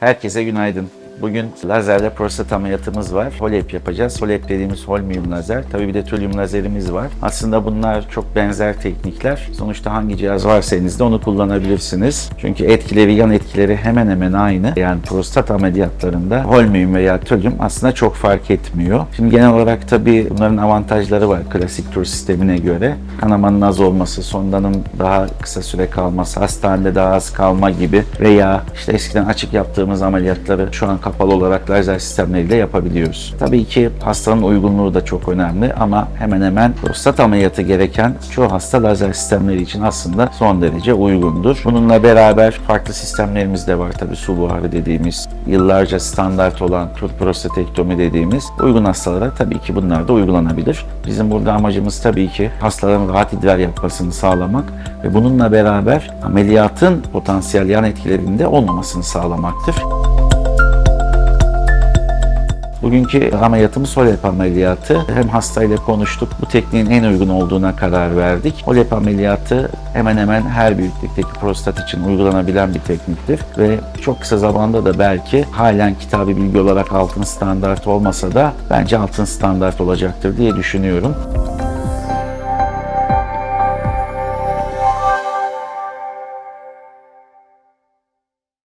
Herkese günaydın. Bugün lazerle prostat ameliyatımız var. HOLEP yapacağız. HOLEP dediğimiz holmium lazer. Tabii bir de tölüm lazerimiz var. Aslında bunlar çok benzer teknikler. Sonuçta hangi cihaz varsa elinizde onu kullanabilirsiniz. Çünkü etkileri, yan etkileri hemen hemen aynı. Yani prostat ameliyatlarında holmium veya tölüm aslında çok fark etmiyor. Şimdi genel olarak tabii bunların avantajları var klasik tur sistemine göre. Kanamanın az olması, sondanın daha kısa süre kalması, hastanede daha az kalma gibi veya işte eskiden açık yaptığımız ameliyatları şu an kapalı olarak lazer sistemleriyle yapabiliyoruz. Tabii ki hastanın uygunluğu da çok önemli ama hemen hemen prostat ameliyatı gereken çoğu hasta lazer sistemleri için aslında son derece uygundur. Bununla beraber farklı sistemlerimiz de var tabii su buharı dediğimiz, yıllarca standart olan tur prostatektomi dediğimiz uygun hastalara tabii ki bunlar da uygulanabilir. Bizim burada amacımız tabii ki hastaların rahat idrar yapmasını sağlamak ve bununla beraber ameliyatın potansiyel yan etkilerinde olmamasını sağlamaktır. Bugünkü ameliyatımız HOLEP ameliyatı. Hem hastayla konuştuk, bu tekniğin en uygun olduğuna karar verdik. HOLEP ameliyatı hemen hemen her büyüklükteki prostat için uygulanabilen bir tekniktir. Ve çok kısa zamanda da belki halen kitabı bilgi olarak altın standart olmasa da bence altın standart olacaktır diye düşünüyorum.